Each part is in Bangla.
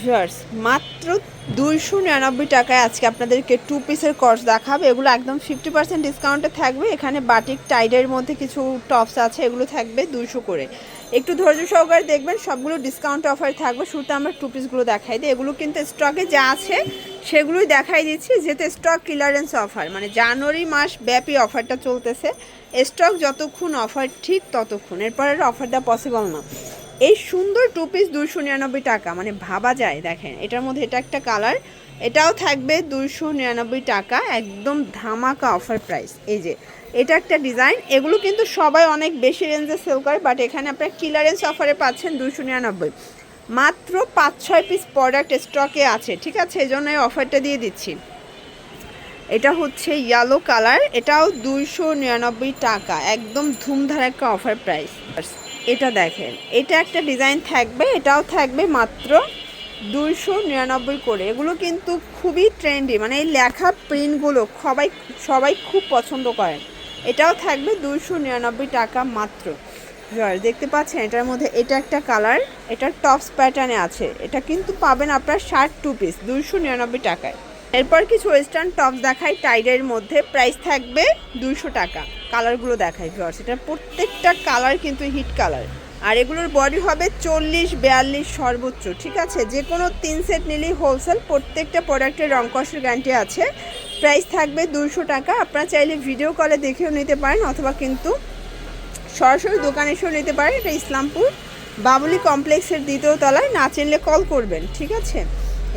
ভিউয়ার্স, মাত্র দুইশো নিরানব্বই টাকায় আজকে আপনাদেরকে টু পিসের কর্স দেখাবে। এগুলো একদম ফিফটি পার্সেন্ট ডিসকাউন্টে থাকবে। এখানে বাটিক টাইডের মধ্যে কিছু টপস আছে, এগুলো থাকবে দুইশো করে। একটু ধৈর্য সহকারে দেখবেন, সবগুলো ডিসকাউন্ট অফার থাকবে। শুরুতে আমরা টু পিসগুলো দেখাই দিই। এগুলো কিন্তু স্টকে যা আছে, সেগুলোই দেখাই দিচ্ছি। যেহেতু স্টক ক্লিয়ারেন্স অফার মানে জানুয়ারি মাস ব্যাপী অফারটা চলতেছে। স্টক যতক্ষণ অফার ঠিক ততক্ষণ। এরপরে অফার দেওয়া পসিবল না। এই সুন্দর টু পিস দুশো নিরানব্বই টাকা মানে ভাবা যায়, দেখেন। এটার মধ্যে এটা একটা কালার এটাও থাকবে দুশো নিরানব্বই টাকা, একদম ধামাকা অফার প্রাইস এই যে, এটা একটা ডিজাইন এগুলো কিন্তু সবাই অনেক বেশি রেঞ্জে সেল করে বাট এখানে আপনার ক্লিয়ারেন্স অফারে পাচ্ছেন দুশো নিরানব্বই। মাত্র পাঁচ, ছয় পিস প্রোডাক্ট স্টকে আছে, ঠিক আছে? এই জন্য এই অফারটা দিয়ে দিচ্ছি। এটা হচ্ছে ইয়েলো কালার এটাও দুইশো নিরানব্বই টাকা, একদম ধুমধারাক্কা অফার প্রাইস এটা দেখেন, এটা একটা ডিজাইন থাকবে, এটাও থাকবে মাত্র দুইশো নিরানব্বই করে। এগুলো কিন্তু খুবই ট্রেন্ডি মানে এই লেখা প্রিন্টগুলো সবাই সবাই খুব পছন্দ করেন। এটাও থাকবে দুইশো নিরানব্বই টাকা মাত্র। দেখতে পাচ্ছেন, এটার মধ্যে এটা একটা কালার এটা টপস প্যাটার্নে আছে। এটা কিন্তু পাবেন আপনার ষাট টু পিস, দুইশো নিরানব্বই টাকায়। এরপর কিছু ওয়েস্টার্ন টপস দেখায় টাইডের মধ্যে প্রাইস থাকবে দুইশো টাকা। কালারগুলো দেখাই ভিউয়ার্স এটা প্রত্যেকটা কালার কিন্তু হিট কালার আর এগুলোর বডি হবে চল্লিশ, বিয়াল্লিশ সর্বোচ্চ, ঠিক আছে? যে কোনো তিন সেট নিলেই হোলসেল প্রত্যেকটা প্রোডাক্টের রং কষের গ্যারান্টি আছে। প্রাইস থাকবে দুশো টাকা। আপনারা চাইলে ভিডিও কলে দেখেও নিতে পারেন, অথবা কিন্তু সরাসরি দোকানে এসেও নিতে পারেন। এটা ইসলামপুর বাবুলি কমপ্লেক্সের দ্বিতীয় তলায়। না চিনলে কল করবেন, ঠিক আছে?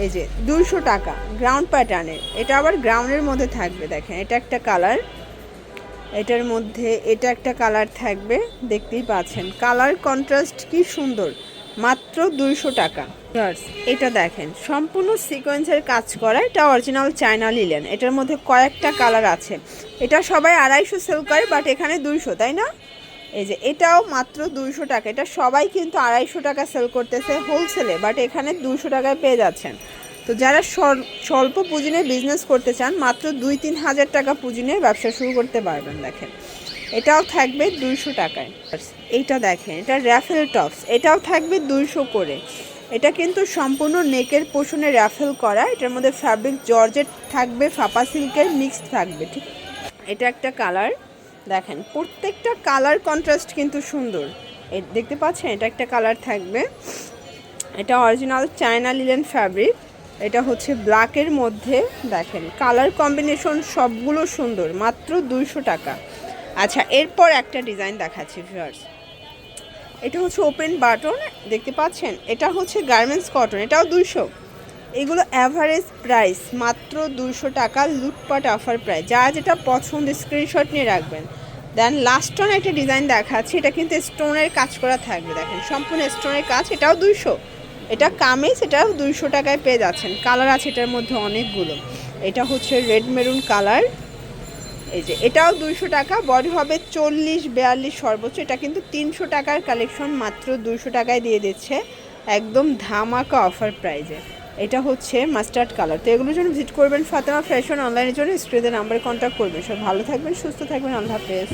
এই যে দুশো টাকা গ্রাউন্ড প্যাটার্নের এটা আবার গ্রাউন্ডের মধ্যে থাকবে, দেখেন। এটা একটা কালার এটার মধ্যে এটা একটা কালার থাকবে, দেখতেই পাচ্ছেন। কালার কন্ট্রাস্ট কি সুন্দর, মাত্র দুইশো টাকা। এটা দেখেন, সম্পূর্ণ সিকোয়েন্সের কাজ করা, এটা অরিজিনাল চায়না লিলেন এটার মধ্যে কয়েকটা কালার আছে। এটা সবাই আড়াইশো সেল করে বাট এখানে দুইশো, তাই না? এই যে, এটাও মাত্র দুইশো টাকা। এটা সবাই কিন্তু আড়াইশো টাকা সেল করতেছে হোলসেলে বাট এখানে দুইশো টাকায় পেয়ে যাচ্ছেন। তো যারা স্বল- স্বল্প পুঁজি নিয়ে বিজনেস করতে চান, মাত্র দুই তিন হাজার টাকা পুঁজি নিয়ে ব্যবসা শুরু করতে পারবেন, দেখেন। এটাও থাকবে দুইশো টাকায়। এইটা দেখেন, এটা র্যাফেল টপস এটাও থাকবে দুইশো করে। এটা কিন্তু সম্পূর্ণ নেকের পোষণে র্যাফেল করা, এটার মধ্যে ফ্যাব্রিক জর্জেট থাকবে, ফাপা সিল্কের মিক্সড থাকবে, ঠিক। এটা একটা কালার দেখেন, প্রত্যেকটা কালার কন্ট্রাস্ট কিন্তু সুন্দর। দেখতে পাচ্ছেন? এটা একটা কালার থাকবে। এটা অরিজিনাল চায়না লিলেন ফ্যাব্রিক এটা হচ্ছে ব্ল্যাকের মধ্যে, দেখেন কালার কম্বিনেশন সবগুলো সুন্দর, মাত্র দুইশো টাকা। আচ্ছা এরপর একটা ডিজাইন দেখাচ্ছি ভিউয়ার্স এটা হচ্ছে ওপেন বাটন দেখতে পাচ্ছেন? এটা হচ্ছে গার্মেন্টস কটন এটাও দুইশো। এগুলো অ্যাভারেজ প্রাইস মাত্র দুশো টাকা, লুটপাট অফার প্রাইস যা যেটা পছন্দ স্ক্রিনশট নিয়ে রাখবেন। দেন লাস্ট অন একটা ডিজাইন দেখাচ্ছি, এটা কিন্তু স্টোনের কাজ করা থাকবে। দেখেন, সম্পূর্ণ স্টোনের কাজ, এটাও দুইশো। এটা কামিজ এটাও দুইশো টাকায় পেয়ে যাচ্ছেন। কালার আছে এটার মধ্যে অনেকগুলো। এটা হচ্ছে রেড মেরুন কালার এই যে, এটাও দুইশো টাকা বডি হবে চল্লিশ, বিয়াল্লিশ সর্বোচ্চ। এটা কিন্তু তিনশো টাকার কালেকশন মাত্র দুইশো টাকায় দিয়ে দিচ্ছে। একদম ধামাকা অফার প্রাইজে এটা হচ্ছে মাস্টার্ড কালার তো এগুলোর জন্য ভিজিট করবেন ফাতেমা ফ্যাশন অনলাইনের জন্য। স্ক্রিনের নাম্বারে কন্ট্যাক্ট করবেন। সব ভালো থাকবেন, সুস্থ থাকবেন। আল্লাহ হাফেজ।